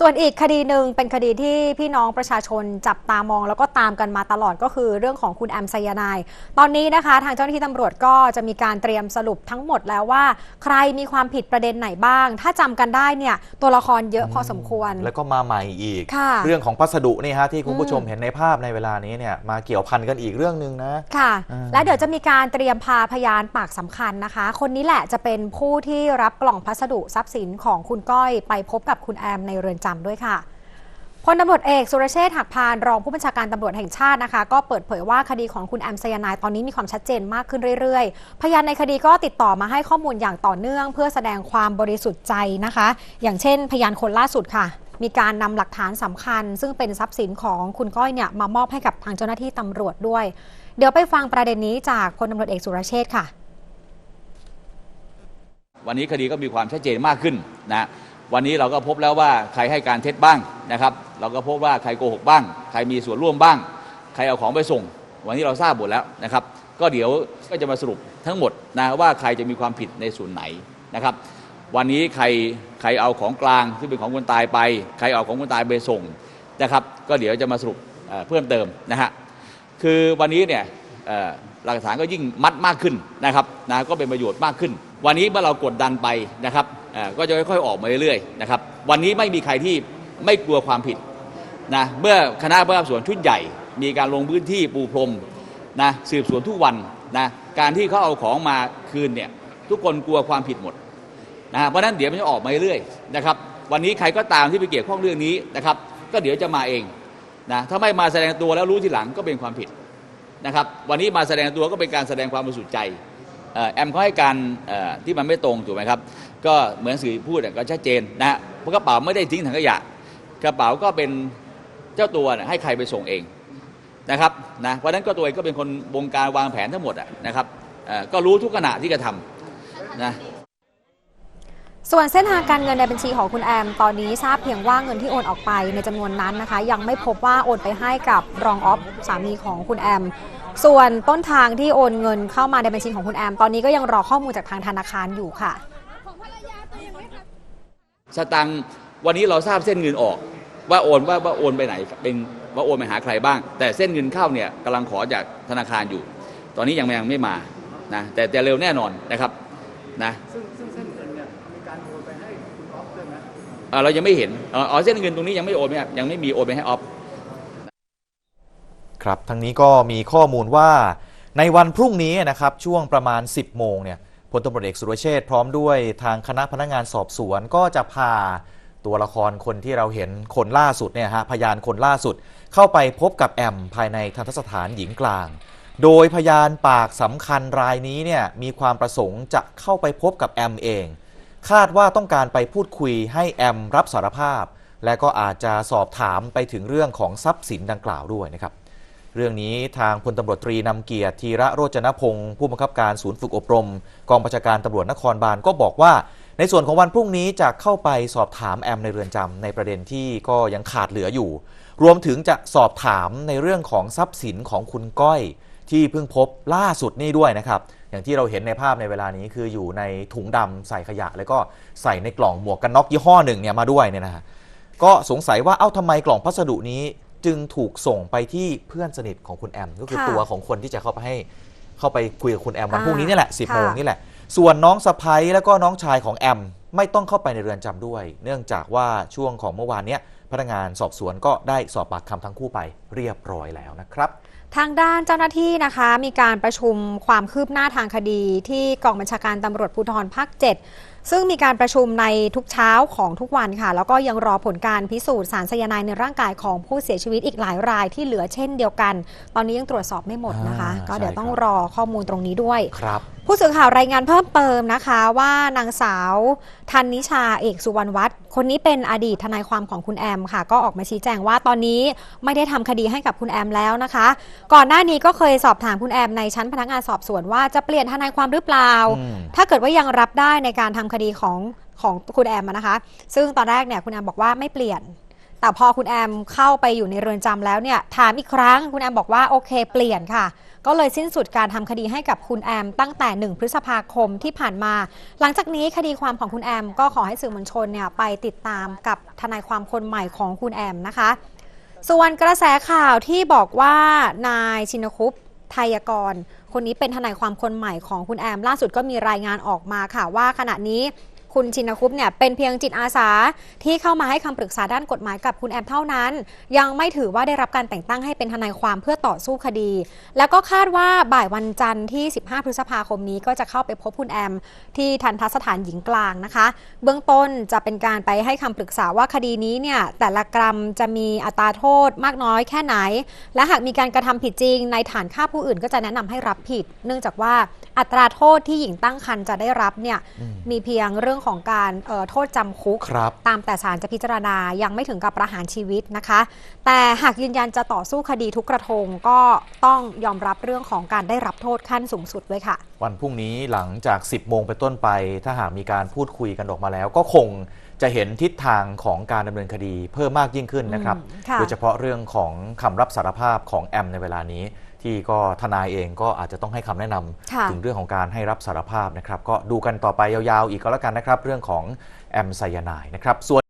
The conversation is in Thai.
ส่วนอีกคดีหนึ่งเป็นคดีที่พี่น้องประชาชนจับตามอง แล้วก็ตามกันมาตลอดก็คือเรื่องของคุณแอมไซยานาย ตอนนี้นะคะ ทางเจ้าหน้าที่ตำรวจก็จะมีการเตรียมสรุปทั้งหมดแล้วว่า ใครมีความผิดประเด็นไหนบ้าง ถ้าจำกันได้เนี่ยตัวละครเยอะพอสมควร แล้วก็มาใหม่อีกค่ะเรื่องของพัสดุนี่ฮะที่คุณผู้ชมอืมเห็นในภาพในเวลานี้เนี่ยมาเกี่ยวพันกันอีกเรื่องหนึ่งนะ ค่ะอ่าและเดี๋ยวจะมีการเตรียมพาพยานปากสำคัญนะคะ คนนี้แหละจะเป็นผู้ที่รับกล่องพัสดุทรัพย์สินของคุณก้อยไปพบกับคุณแอมในเรือนจำด้วยค่ะพลตำรวจเอกสุรเชษฐ์หักพานรองผู้บัญชาการตำรวจแห่งชาตินะคะ ก็เปิดเผยว่าคดีของคุณแอมไซยานายตอนนี้มีความชัดเจนมากขึ้นเรื่อยๆ พยานในคดีก็ติดต่อมาให้ข้อมูลอย่างต่อเนื่อง เพื่อแสดงความบริสุทธิ์ใจนะคะ อย่างเช่น พยานคนล่าสุดค่ะ มีการนำหลักฐานสำคัญ ซึ่งเป็นทรัพย์สินของคุณก้อยเนี่ยมามอบให้กับทางเจ้าหน้าที่ตำรวจด้วย เดี๋ยวไปฟังประเด็นนี้จากพลตำรวจเอกสุรเชษฐ์ค่ะ วันนี้คดีก็มีความชัดเจนมากขึ้นนะ วันนี้เราก็พบแล้วว่าใครให้การเท็จบ้างนะครับ เราก็พบว่าใครโกหกบ้าง ใครมีส่วนร่วมบ้าง ใครเอาของไปส่ง วันนี้เราทราบหมดแล้วนะครับ ก็เดี๋ยวก็จะมาสรุปทั้งหมดนะว่าใครจะมีความผิดในส่วนไหนนะครับ วันนี้ใครใครเอาของกลางที่เป็นของคนตายไป ใครเอาของคนตายไปส่งนะครับ ก็เดี๋ยวจะมาสรุปเพิ่มเติมนะฮะคือวันนี้เนี่ยหลักฐานก็ยิ่งมัดมากขึ้นนะครับนะก็เป็นประโยชน์มากขึ้น วันนี้เมื่อเรากดดันไปนะครับ ก็จะค่อยๆออกมาเรื่อยๆนะครับวันนี้ไม่มีใครที่ไม่กลัวความผิดนะเมื่อคณะพนักงานสอบสวนชุดใหญ่ มีการลงพื้นที่ปูพรมนะสืบสวนทุกวันนะการที่เขาเอาของมาคืนเนี่ยทุกคนกลัวความผิดหมดนะเพราะนั้นเดี๋ยวมันจะออกมาเรื่อยๆนะครับวันนี้ใครก็ตามที่ไปเกี่ยวข้องเรื่องนี้นะครับ ก็เดี๋ยวจะมาเองนะถ้าไม่มาแสดงตัวแล้วรู้ทีหลังก็เป็นความผิดนะครับ วันนี้มาแสดงตัวก็เป็นการแสดงความบริสุทธิ์ใจแอมเขาให้การที่มันไม่ตรงถูกไหมครับ ก็เหมือนสื่อพูดก็ชัดเจนนะเพราะกระเป๋าไม่ได้ทิ้งถังขยะ กระเป๋าก็เป็นเจ้าตัวให้ใครไปส่งเองนะครับนะเพราะนั้นก็ตัวเองก็เป็นคนบงการวางแผนทั้งหมดนะครับก็รู้ทุกขณะที่กระทำนะส่วนเส้นทางการเงินในบัญชีของคุณแอม ตอนนี้ทราบเพียงว่าเงินที่โอนออกไปในจำนวนนั้นนะคะ ยังไม่พบว่าโอนไปให้กับรองออฟสามีของคุณแอม ส่วนต้นทางที่โอนเงินเข้ามาในบัญชีของคุณแอม ตอนนี้ก็ยังรอข้อมูลจากทางธนาคารอยู่ค่ะ สตังค์วันนี้เราทราบเส้นเงินออก ว่าโอนว่าว่าโอนไปไหนเป็นว่าโอนไปหาใครบ้าง แต่เส้นเงินเข้าเนี่ยกำลังขอจากธนาคารอยู่ ตอนนี้ยังยังไม่มานะแต่แต่เร็วแน่นอนนะครับนะซึ่งซึ่งเส้นเงินเนี่ยมีการโอนไปให้คุณอ๊อฟด้วยไหมเอ่อเรายังไม่เห็นอ๋ออ๋อเส้นเงินตรงนี้ยังไม่โอนไหมครับยังไม่มีโอนไปให้ออฟ ครับทั้งนี้ก็มีข้อมูลว่าในวันพรุ่งนี้นะครับช่วงประมาณ 10 โมงเนี่ย พลตำรวจเอกสุรเชษฐ์พร้อมด้วยทางคณะพนักงานสอบสวนก็จะพาตัวละครคนที่เราเห็นคนล่าสุดเนี่ยฮะพยานคนล่าสุด เข้าไปพบกับแอมภายในทันทสถานหญิงกลาง โดยพยานปากสำคัญรายนี้เนี่ยมีความประสงค์จะเข้าไปพบกับแอมเอง คาดว่าต้องการไปพูดคุยให้แอมรับสารภาพ และก็อาจจะสอบถามไปถึงเรื่องของทรัพย์สินดังกล่าวด้วยนะครับ เรื่องนี้ทางพลตำรวจตรีนำเกียรติธีระโรจนพงศ์ผู้บังคับการศูนย์ฝึกอบรม กองบัญชาการตำรวจนครบาลก็บอกว่า ในส่วนของวันพรุ่งนี้จะเข้าไปสอบถามแอมในเรือนจำในประเด็นที่ก็ยังขาดเหลืออยู่ รวมถึงจะสอบถามในเรื่องของทรัพย์สินของคุณก้อย ที่เพิ่งพบล่าสุดนี่ด้วยนะครับอย่างที่เราเห็นในภาพในเวลานี้คืออยู่ในถุงดำใส่ขยะ แล้วก็ใส่ในกล่องหมวกกันน็อกยี่ห้อหนึ่งเนี่ยมาด้วยเนี่ยนะฮะก็สงสัยว่าเอ้าทำไมกล่องพัสดุนี้ จึงถูกส่งไปที่เพื่อนสนิทของคุณแอม ก็คือค่ะตัวของคนที่จะเข้าไปให้เข้าไปคุยกับคุณแอมวันอ่าพรุ่งนี้นี่แหละ10ค่ะ โมงนี่แหละ ส่วนน้องสะพ้ยแล้วก็น้องชายของแอม ไม่ต้องเข้าไปในเรือนจำด้วย เนื่องจากว่าช่วงของเมื่อวานเนี้ยพนักงานสอบสวนก็ได้สอบปากคำทั้งคู่ไปเรียบร้อยแล้วนะครับ ทางด้านเจ้าหน้าที่นะคะ มีการประชุมความคืบหน้าทางคดีที่กองบัญชาการตำรวจภูธรภาค 7 ซึ่งมีการประชุมในทุกเช้าของทุกวันค่ะ แล้วก็ยังรอผลการพิสูจน์สารไซยาไนด์ในร่างกายของผู้เสียชีวิตอีกหลายรายที่เหลือเช่นเดียวกัน ตอนนี้ยังตรวจสอบไม่หมดนะคะอ่าก็เดี๋ยวใช่ต้องครับรอข้อมูลตรงนี้ด้วยครับ ผู้สื่อข่าวรายงานเพิ่มเติมนะคะว่านางสาวธันนิชาเอกสุวรรณวัฒน์คนนี้เป็นอดีตทนายความของคุณแอมค่ะ ก็ออกมาชี้แจงว่าตอนนี้ไม่ได้ทำคดีให้กับคุณแอมแล้วนะคะ ก่อนหน้านี้ก็เคยสอบถามคุณแอมในชั้นพนักงานสอบสวนว่าจะเปลี่ยนทนายความหรือเปล่าอืมถ้าเกิดว่ายังรับได้ในการทำคดีของของคุณแอมอะนะคะ ซึ่งตอนแรกเนี่ยคุณแอมบอกว่าไม่เปลี่ยน แต่พอคุณแอมเข้าไปอยู่ในเรือนจำแล้วเนี่ยถามอีกครั้งคุณแอมบอกว่าโอเค เปลี่ยนค่ะ ก็เลยสิ้นสุดการทำคดีให้กับคุณแอม ตั้งแต่ 1 พฤษภาคมที่ผ่านมา หลังจากนี้คดีความของคุณแอม ก็ขอให้สื่อมวลชนเนี่ยไปติดตามกับทนายความคนใหม่ของคุณแอมนะคะ ส่วนกระแสข่าวที่บอกว่านายชินคุปไทยกร คนนี้เป็นทนายความคนใหม่ของคุณแอม ล่าสุดก็มีรายงานออกมาค่ะว่าขณะนี้ คุณชินคุปเนี่ยเป็นเพียงจิตอาสาที่เข้ามาให้คำปรึกษาด้านกฎหมายกับคุณแอมเท่านั้น ยังไม่ถือว่าได้รับการแต่งตั้งให้เป็นทนายความเพื่อต่อสู้คดี แล้วก็คาดว่าบ่ายวันจันทร์ที่ 15 พฤษภาคมนี้ก็จะเข้าไปพบคุณแอม ที่ทันทสถานหญิงกลางนะคะ เบื้องต้นจะเป็นการไปให้คำปรึกษาว่าคดีนี้เนี่ยแต่ละกรัมจะมีอัตราโทษมากน้อยแค่ไหน และหากมีการกระทำผิดจริง ในฐานฆ่าผู้อื่นก็จะแนะนำให้รับผิด เนื่องจากว่าอัตราโทษที่หญิงตั้งครรภ์จะได้รับเนี่ยมีเพียงเรื่องของการเอ่อโทษจำคุกครับตามแต่ศาลจะพิจารณายังไม่ถึงกับประหารชีวิตนะคะ แต่หากยืนยันจะต่อสู้คดีทุกกระทงก็ต้องยอมรับเรื่องของการได้รับโทษขั้นสูงสุดด้วยค่ะ วันพรุ่งนี้หลังจาก 10 โมงเป็นต้นไป ถ้าหากมีการพูดคุยกันออกมาแล้ว ก็คง จะเห็นทิศทางของการดำเนินคดีเพิ่มมากยิ่งขึ้นนะครับอืมค่ะ โดยเฉพาะเรื่องของคำรับสารภาพของแอมในเวลานี้ ที่ก็ทนายเองก็อาจจะต้องให้คำแนะนำค่ะถึงเรื่องของการให้รับสารภาพนะครับ ก็ดูกันต่อไปยาวๆ อีกก็แล้วกันนะครับ เรื่องของแอมไซยาไนด์นะครับส่วน